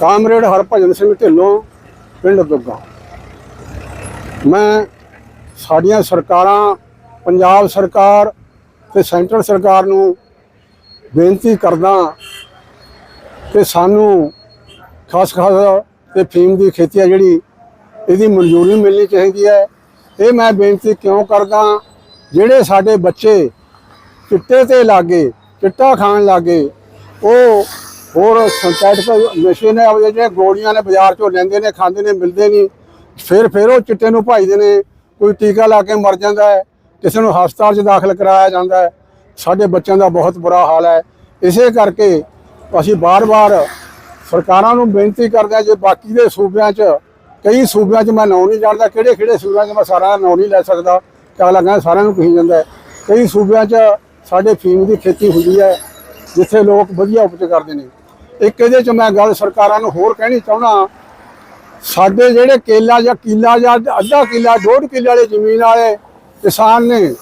Comrade Harbhajan Singh Dhillon, ਪਿੰਡ ਦੁੱਗਾ। ਮੈਂ ਸਾਡੀਆਂ ਸਰਕਾਰਾਂ, ਪੰਜਾਬ ਸਰਕਾਰ ਤੇ ਸੈਂਟਰ ਸਰਕਾਰ ਨੂੰ ਬੇਨਤੀ ਕਰਦਾ ਕਿ ਸਾਨੂੰ ਖਾਸ ਖਾਸ ਤੇ ਫੀਮ ਦੀ ਖੇਤੀ ਆ ਜਿਹੜੀ, ਇਹਦੀ ਮਨਜ਼ੂਰੀ ਮਿਲਣੀ ਚਾਹੀਦੀ ਹੈ। ਇਹ ਮੈਂ ਬੇਨਤੀ ਕਿਉਂ ਕਰਦਾ ਜਿਹੜੇ ਸਾਡੇ ਬੱਚੇ ਚਿੱਟੇ ਤੇ ਲਾਗੇ, ਚਿੱਟਾ ਖਾਣ ਲਾਗੇ, ਉਹ ਹੋਰ ਸਿੰਥੈਟਿਕ ਨਸ਼ੇ ਨੇ ਆਪਦੇ ਜਿਹੜੇ ਗੋਲੀਆਂ ਨੇ ਬਾਜ਼ਾਰ ਚੋਂ ਲੈਂਦੇ ਨੇ, ਖਾਂਦੇ ਨੇ, ਮਿਲਦੇ ਨਹੀਂ। ਫਿਰ ਫਿਰ ਉਹ ਚਿੱਟੇ ਨੂੰ ਭਾਈਦੇ ਨੇ, ਕੋਈ ਟੀਕਾ ਲਾ ਕੇ ਮਰ ਜਾਂਦਾ ਹੈ, ਕਿਸੇ ਨੂੰ ਹਸਪਤਾਲ 'ਚ ਦਾਖਲ ਕਰਾਇਆ ਜਾਂਦਾ ਹੈ। ਸਾਡੇ ਬੱਚਿਆਂ ਦਾ ਬਹੁਤ ਬੁਰਾ ਹਾਲ ਹੈ। ਇਸੇ ਕਰਕੇ ਅਸੀਂ ਬਾਰ-ਬਾਰ ਸਰਕਾਰਾਂ ਨੂੰ ਬੇਨਤੀ ਕਰਦੇ ਹਾਂ, ਜੇ ਬਾਕੀ ਦੇ ਸੂਬਿਆਂ 'ਚ, ਕਈ ਸੂਬਿਆਂ 'ਚ ਮੈਂ ਨਾਂ ਨਹੀਂ ਜਾਣਦਾ ਕਿਹੜੇ ਕਿਹੜੇ ਸੂਬਿਆਂ 'ਚ ਮੈਂ ਸਾਰਾ ਨਾਂ ਨਹੀਂ ਲੈ ਸਕਦਾ ਕਿ ਅਗਲਾ ਸਾਰਿਆਂ ਨੂੰ ਕਹੀ ਜਾਂਦਾ ਕਈ ਸੂਬਿਆਂ 'ਚ ਸਾਡੇ ਫੀਮ ਦੀ ਖੇਤੀ ਹੁੰਦੀ ਹੈ, ਜਿੱਥੇ ਲੋਕ ਵਧੀਆ ਉਪਜ ਕਰਦੇ ਨੇ। ਇੱਕ ਇਹਦੇ 'ਚ ਮੈਂ ਗੱਲ ਸਰਕਾਰਾਂ ਨੂੰ ਹੋਰ ਕਹਿਣੀ ਚਾਹੁੰਦਾ ਸਾਡੇ ਜਿਹੜੇ ਕੇਲਾ ਜਾਂ ਕਿੱਲਾ ਜਾਂ ਅੱਧਾ ਕਿੱਲਾ, ਡੋਢ ਕਿੱਲੇ ਵਾਲੇ ਜ਼ਮੀਨ ਵਾਲੇ ਕਿਸਾਨ ਨੇ,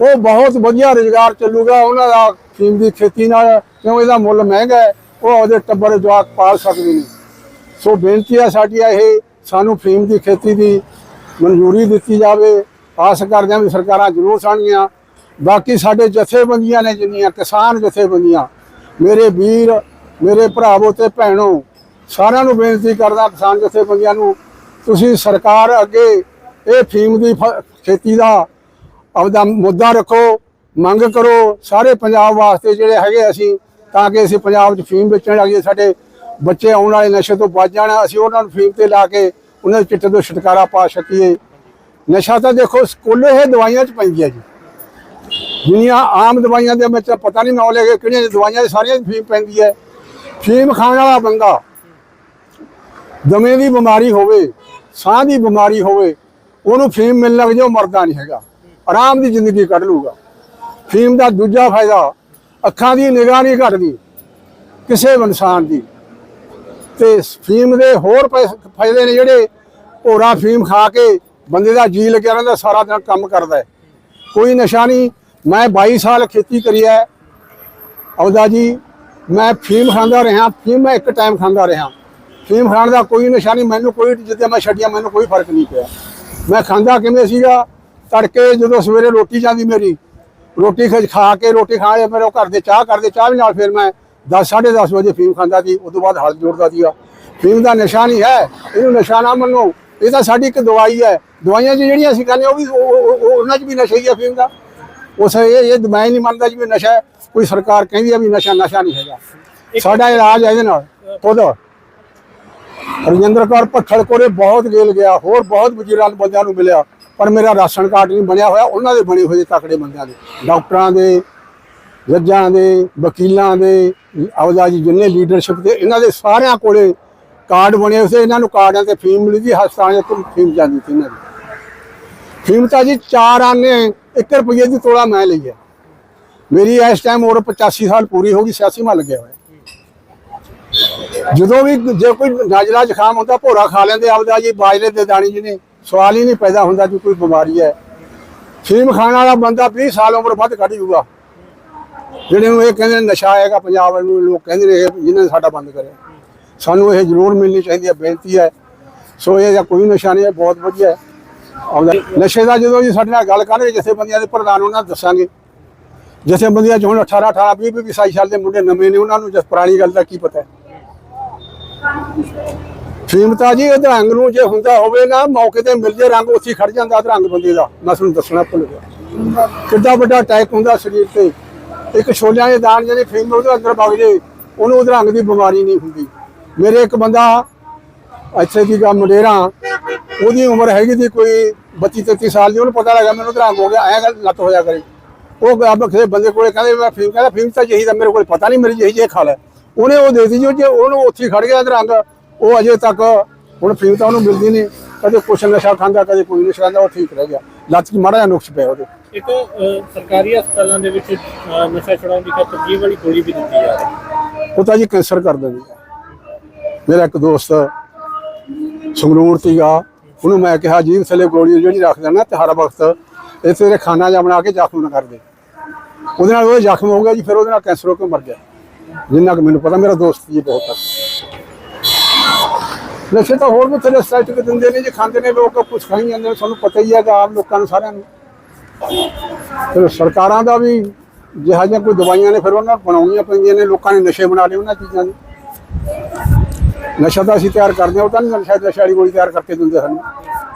ਉਹ ਬਹੁਤ ਵਧੀਆ ਰੁਜ਼ਗਾਰ ਚੱਲੂਗਾ, ਉਹਨਾਂ ਦਾ ਫੀਮ ਦੀ ਖੇਤੀ ਨਾਲ ਕਿਉਂ ਇਹਦਾ ਮੁੱਲ ਮਹਿੰਗਾ ਹੈ, ਉਹ ਉਹਦੇ ਟੱਬਰ ਜਵਾਕ ਪਾਲ ਸਕਦੇ ਨੇ। ਸੋ ਬੇਨਤੀ ਹੈ ਸਾਡੀ ਇਹ, ਸਾਨੂੰ ਫੀਮ ਦੀ ਖੇਤੀ ਦੀ ਮਨਜ਼ੂਰੀ ਦਿੱਤੀ ਜਾਵੇ। ਆਸ ਕਰਦੇ ਹਾਂ ਵੀ ਸਰਕਾਰਾਂ ਜ਼ਰੂਰ ਸਾਣਗੀਆਂ ਬਾਕੀ ਸਾਡੇ ਜਥੇਬੰਦੀਆਂ ਨੇ ਜਿੰਨੀਆਂ ਕਿਸਾਨ ਜਥੇਬੰਦੀਆਂ, ਮੇਰੇ ਵੀਰ ਮੇਰੇ ਭਰਾਵੋ ਤੇ ਭੈਣੋ, ਸਾਰਿਆਂ ਨੂੰ ਬੇਨਤੀ ਕਰਦਾ ਕਿਸਾਨ ਜਥੇਬੰਦੀਆਂ ਨੂੰ, ਤੁਸੀਂ ਸਰਕਾਰ ਅੱਗੇ ਇਹ ਫੀਮ ਦੀ ਫ- ਖੇਤੀ ਦਾ ਆਪਦਾ ਮੁੱਦਾ ਰੱਖੋ, ਮੰਗ ਕਰੋ, ਸਾਰੇ ਪੰਜਾਬ ਵਾਸਤੇ ਜਿਹੜੇ ਹੈਗੇ ਅਸੀਂ, ਤਾਂ ਕਿ ਅਸੀਂ ਪੰਜਾਬ 'ਚ ਫੀਮ ਵੇਚਣ ਲੱਗੇ ਸਾਡੇ ਬੱਚੇ ਆਉਣ ਵਾਲੇ ਨਸ਼ੇ ਤੋਂ ਬਚ ਜਾਣ, ਅਸੀਂ ਉਹਨਾਂ ਨੂੰ ਫੀਮ ਤੇ ਲਾ ਕੇ ਉਹਨਾਂ ਦੇ ਚਿੱਟੇ ਤੋਂ ਛੁਟਕਾਰਾ ਪਾ ਸਕੀਏ। ਨਸ਼ਾ ਤਾਂ ਦੇਖੋ, ਸਕੂਲੇ ਇਹ ਦਵਾਈਆਂ 'ਚ ਪੈਂਦੀ ਹੈ ਜੀ। ਜਿੰਨੀਆਂ ਆਮ ਦਵਾਈਆਂ ਦੇ ਵਿੱਚ ਪਤਾ ਨਹੀਂ ਨੌਲੇਜ ਹੈ ਕਿਹੜੀਆਂ ਦਵਾਈਆਂ 'ਚ ਸਾਰੀਆਂ ਫੀਮ ਪੈਂਦੀ ਹੈ। ਫੀਮ ਖਾਣ ਵਾਲਾ ਬੰਦਾ ਦਮੇ ਦੀ ਬਿਮਾਰੀ ਹੋਵੇ, ਸਾਹ ਦੀ ਬਿਮਾਰੀ ਹੋਵੇ, ਉਹਨੂੰ ਫੀਮ ਮਿਲਣ ਲੱਗ ਜਾਓ ਮਰਦਾ ਨਹੀਂ ਹੈਗਾ। ਆਰਾਮ ਦੀ ਜ਼ਿੰਦਗੀ ਕੱਢ ਲੂਗਾ ਫੀਮ ਦਾ ਦੂਜਾ ਫਾਇਦਾ, ਅੱਖਾਂ ਦੀ ਨਿਗਾਹ ਨਹੀਂ ਘਟਦੀ, ਕਿਸੇ ਇਨਸਾਨ ਦੀ। ਤੇ ਫੀਮ ਦੇ ਹੋਰ ਪੈ- ਫਾਇਦੇ ਨੇ ਜਿਹੜੇ, ਭੋਰਾ ਫੀਮ ਖਾ ਕੇ ਬੰਦੇ ਦਾ ਜੀ ਲੱਗਿਆ ਰਹਿੰਦਾ, ਸਾਰਾ ਦਿਨ ਕੰਮ ਕਰਦਾ ਕੋਈ ਨਸ਼ਾ ਨਹੀਂ, ਮੈਂ 22 ਸਾਲ ਖੇਤੀ ਕਰੀ ਹੈ। ਅਵਦਾ ਜੀ ਮੈਂ ਫੀਮ ਖਾਂਦਾ ਰਿਹਾ ਫੀਮ ਮੈਂ ਇੱਕ ਟਾਈਮ ਖਾਂਦਾ ਰਿਹਾ। ਫੀਮ ਖਾਣ ਦਾ ਕੋਈ ਨਸ਼ਾ ਨਹੀਂ ਮੈਨੂੰ ਕੋਈ ਜਿੱਤੇ ਮੈਂ ਛੱਡਿਆ ਮੈਨੂੰ ਕੋਈ ਫ਼ਰਕ ਨਹੀਂ ਪਿਆ। ਮੈਂ ਖਾਂਦਾ ਕਿਵੇਂ ਸੀਗਾ? ਤੜਕੇ ਜਦੋਂ ਸਵੇਰੇ ਰੋਟੀ ਜਾਂਦੀ ਮੇਰੀ ਰੋਟੀ ਖਾ ਕੇ ਰੋਟੀ ਖਾ ਕੇ ਮੇਰੇ ਉਹ ਘਰ ਦੇ ਚਾਹ ਕਰਦੇ ਚਾਹ ਵੀ ਨਾਲ ਫਿਰ ਮੈਂ 10 10:30 ਵਜੇ ਫੀਮ ਖਾਂਦਾ ਸੀ ਉਸ ਤੋਂ ਬਾਅਦ ਹਲ ਜੋੜਦਾ ਸੀਗਾ। ਫੀਮ ਦਾ ਨਸ਼ਾ ਨਹੀਂ ਹੈ ਇਹਨੂੰ ਨਸ਼ਾ ਨਾ ਮੰਨੋ। ਇਹ ਤਾਂ ਸਾਡੀ ਇੱਕ ਦਵਾਈ ਹੈ। ਦਵਾਈਆਂ 'ਚ ਜਿਹੜੀਆਂ ਅਸੀਂ ਕਹਿੰਦੇ ਹਾਂ, ਉਹ ਵੀ ਉਹਨਾਂ 'ਚ ਵੀ ਨਸ਼ਾ ਹੀ ਹੈ ਫੀਮ ਦਾ। ਉਸ ਇਹ ਇਹ ਮੈਂ ਨਹੀਂ ਮੰਨਦਾ ਜੀ ਵੀ ਨਸ਼ਾ ਹੈ। ਕੋਈ ਸਰਕਾਰ ਕਹਿੰਦੀ ਹੈ ਵੀ ਨਸ਼ਾ ਨਸ਼ਾ ਨਹੀਂ ਹੈਗਾ। ਸਾਡਾ ਇਲਾਜ ਹੈ ਇਹਦੇ ਨਾਲ। ਖੁਦ। ਰਜਿੰਦਰ ਕੌਰ ਭੱਠਲ ਕੋਲੇ ਬਹੁਤ ਗੇਲ ਗਿਆ ਹੋਰ ਬਹੁਤ ਵਜ਼ੀਰਾਂ ਬੰਦਿਆਂ ਨੂੰ ਮਿਲਿਆ। ਪਰ ਮੇਰਾ ਰਾਸ਼ਨ ਕਾਰਡ ਨਹੀਂ ਬਣਿਆ ਹੋਇਆ ਉਹਨਾਂ ਦੇ ਬਣੇ ਹੋਏ ਤਕੜੇ ਬੰਦਿਆਂ ਦੇ। ਡਾਕਟਰਾਂ ਦੇ ਜੱਜਾਂ ਦੇ ਵਕੀਲਾਂ ਦੇ ਆਵਾਜ਼ਾਂ ਜੀ ਜਿੰਨੇ ਲੀਡਰਸ਼ਿਪ ਦੇ ਇਹਨਾਂ ਦੇ ਸਾਰਿਆਂ ਕੋਲੇ ਕਾਰਡ ਬਣੇ ਹੋਏ ਸੀ। ਇਹਨਾਂ ਨੂੰ ਕਾਰਡਾਂ ਤੇ ਫੀਮ ਮਿਲਦੀ ਹਸਪਤਾਲਾਂ 'ਚ ਫੀਮ ਜਾਂਦੀ ਸੀ ਇਹਨਾਂ ਦੀ। ਫੀਮ ਤਾਂ ਜੀ 4 ਆਨੇ 1 ਰੁਪਏ ਦੀ ਤੋਲਾ ਮੈਂ ਲਈ ਹੈ। ਮੇਰੀ ਇਸ ਟਾਈਮ ਉਮਰ 85 ਸਾਲ ਪੂਰੀ ਹੋ ਗਈ 86 ਮਾ ਲੱਗਿਆ ਹੋਇਆ। ਜਦੋਂ ਵੀ ਜੇ ਕੋਈ ਨਜ਼ਲਾ ਜ਼ੁਕਾਮ ਹੁੰਦਾ, ਭੋਰਾ ਖਾ ਲੈਂਦੇ, ਆਪਦਾ ਜੀ ਬਾਜਰੇ ਦੇ ਦਾਣੇ ਜਿਹਨੇ, ਸਵਾਲ ਹੀ ਨਹੀਂ ਪੈਦਾ ਹੁੰਦਾ ਕਿ ਕੋਈ ਬਿਮਾਰੀ ਹੈ। ਫੀਮ ਖਾਣ ਵਾਲਾ ਬੰਦਾ 20 ਸਾਲ ਉਮਰ ਵੱਧ ਕੱਢ ਜੂਗਾ। ਜਿਹੜੇ ਨੂੰ ਇਹ ਕਹਿੰਦੇ ਨੇ ਨਸ਼ਾ ਆਏਗਾ ਪੰਜਾਬ ਨੂੰ, ਲੋਕ ਕਹਿੰਦੇ ਨੇ ਜਿਹਨਾਂ ਨੇ ਸਾਡਾ ਬੰਦ ਕਰਿਆ। ਸਾਨੂੰ ਇਹ ਜ਼ਰੂਰ ਮਿਲਣੀ ਚਾਹੀਦੀ ਹੈ, ਬੇਨਤੀ ਹੈ। ਸੋ ਇਹ ਕੋਈ ਨਸ਼ਾ ਨਹੀਂ ਹੈ, ਬਹੁਤ ਵਧੀਆ ਹੈ। ਆਪਦਾ ਨਸ਼ੇ ਦਾ ਜਦੋਂ ਜੀ ਸਾਡੇ ਨਾਲ ਗੱਲ ਕਰਾਂਗੇ ਜਥੇਬੰਦੀਆਂ ਦੇ ਪ੍ਰਧਾਨ ਉਹਨਾਂ ਨੂੰ ਦੱਸਾਂਗੇ। ਜਥੇਬੰਦੀਆਂ ਚ ਹੁਣ 18 18 20 20 22 ਸਾਲ ਦੇ ਮੁੰਡੇ ਨਵੇਂ ਨੇ, ਉਹਨਾਂ ਨੂੰ ਜਸ ਪੁਰਾਣੀ ਗੱਲ ਦਾ ਕੀ ਪਤਾ ਫੀਮਤਾ ਜੀ ਇਹ ਰੰਗ ਨੂੰ ਜੇ ਹੁੰਦਾ ਹੋਵੇ ਨਾ, ਮੌਕੇ ਤੇ ਮਿਲ ਜੇ, ਰੰਗ ਉੱਥੇ ਖੜ ਜਾਂਦਾ ਰੰਗ ਬੰਦੇ ਦਾ। ਮੈਂ ਤੁਹਾਨੂੰ ਦੱਸਣਾ ਭੁੱਲ ਗਿਆ। ਕਿੱਡਾ ਵੱਡਾ ਅਟੈਕ ਹੁੰਦਾ ਸਰੀਰ ਤੇ। ਇੱਕ ਛੋਲਿਆਂ ਦੇ ਦਾਣ ਜਿਹੜੇ ਫੀਮ ਉਹਦੇ ਅੰਦਰ ਵਗ ਜੇ, ਉਹਨੂੰ ਉਹਦੇ ਰੰਗ ਦੀ ਬਿਮਾਰੀ ਨਹੀਂ ਹੁੰਦੀ। ਮੇਰੇ ਇੱਕ ਬੰਦਾ, ਇੱਥੇ ਦੀ ਗਾ ਮੁੰਡੇਰਾ ਉਹਦੀ ਉਮਰ ਹੈਗੀ ਸੀ ਕੋਈ 32 33 ਸਾਲ ਦੀ ਉਹਨੂੰ ਪਤਾ ਲੱਗਾ ਮੈਨੂੰ ਰੰਗ ਹੋ ਗਿਆ ਐਂ ਗੱਲ ਲੱਤ ਹੋਇਆ ਕਰੇ। ਉਹ ਗੱਬ ਕਿਸੇ ਬੰਦੇ ਕੋਲੇ ਕਹਿੰਦੇ ਮੈਂ ਫੀਮ ਕਹਿੰਦਾ ਫੀਮ ਤਾਂ ਜਿਹੀ ਦਾ ਮੇਰੇ ਕੋਲ ਪਤਾ ਨਹੀਂ ਮੇਰੀ ਜਿਹੀ ਜੇ ਖਾ ਲੈ। ਉਹਨੇ ਉਹ ਦੇ ਦਿੱਤੀ ਜੋ ਜੇ ਉਹਨੂੰ ਉੱਥੇ ਖੜ ਗਿਆ ਤੇ ਰੰਗ ਉਹ ਅਜੇ ਤੱਕ ਹੁਣ ਫੀਮ ਤਾਂ ਉਹਨੂੰ ਮਿਲਦੀ ਨਹੀਂ। ਕਦੇ ਕੁਛ ਨਸ਼ਾ ਖਾਂਦਾ ਕਦੇ ਕੋਈ ਨਸ਼ਾ ਖਾਂਦਾ ਉਹ ਠੀਕ ਰਹਿ ਗਿਆ। ਲੱਤ 'ਚ ਮਾੜਾ ਜਿਹਾ ਨੁਕਸ ਪਿਆ ਉਹਦੇ। ਇੱਕ ਸਰਕਾਰੀ ਹਸਪਤਾਲਾਂ ਦੇ ਵਿੱਚ ਨਸ਼ਾ ਛੁਡਾਉਣ ਦੀ ਖਾਤਰ ਜੀ ਵਾਲੀ ਗੋਲੀ ਵੀ ਦਿੱਤੀ ਜਾ ਰਹੀ ਹੈ। ਉਹ ਤਾਂ ਜੀ ਕੈਂਸਰ ਕਰ ਦਿੰਦੀ ਮੇਰਾ ਇੱਕ ਦੋਸਤ ਸੰਗਰੂਰ ਸੀਗਾ। ਉਹਨੂੰ ਮੈਂ ਕਿਹਾ ਜੀ ਥੱਲੇ ਗੋਲੀ ਜਿਹੜੀ ਰੱਖ ਦੇਣਾ ਤੇ ਹਰ ਵਕਤ ਇਹ ਤੇਰੇ ਖਾਣਾ ਜਾਂ ਬਣਾ ਕੇ ਜ਼ਖਮ ਨਾ ਕਰ ਦੇ। ਉਹਦੇ ਨਾਲ ਉਹ ਜ਼ਖਮ ਹੋ ਗਿਆ ਜੀ, ਫਿਰ ਉਹਦੇ ਨਾਲ ਕੈਂਸਰ ਹੋ ਕੇ ਮਰ ਗਿਆ। ਜਿੰਨਾ ਕਿ ਮੈਨੂੰ ਪਤਾ, ਮੇਰਾ ਦੋਸਤ ਜੀ ਬਹੁਤ ਹੈ ਨਸ਼ੇ ਤਾਂ ਹੋਰ ਵੀ ਥੱਲੇ ਸਟਾਈਟ ਕੇ ਦਿੰਦੇ ਨੇ, ਜੇ ਖਾਂਦੇ ਨੇ ਲੋਕ, ਕੁਛ ਖਾਈ ਜਾਂਦੇ ਨੇ ਸਾਨੂੰ ਪਤਾ ਹੀ ਹੈ ਕਿ ਆਮ ਲੋਕਾਂ ਨੂੰ ਸਾਰਿਆਂ ਨੂੰ। ਫਿਰ ਸਰਕਾਰਾਂ ਦਾ ਵੀ ਜਿਹਾ ਜਿਹਾ ਕੋਈ ਦਵਾਈਆਂ ਨੇ, ਫਿਰ ਉਹਨਾਂ ਬਣਾਉਣੀਆਂ ਪੈਂਦੀਆਂ ਨੇ, ਲੋਕਾਂ ਨੇ ਨਸ਼ੇ ਬਣਾ ਲਏ ਉਹਨਾਂ ਚੀਜ਼ਾਂ ਦੇ। ਨਸ਼ਾ ਤਾਂ ਅਸੀਂ ਤਿਆਰ ਕਰਦੇ ਹਾਂ, ਉਹ ਤਾਂ ਨਹੀਂ ਨਸ਼ਾ ਨਸ਼ਾ ਵਾਲੀ ਗੋਲੀ ਤਿਆਰ ਕਰਕੇ ਦਿੰਦੇ ਸਾਨੂੰ।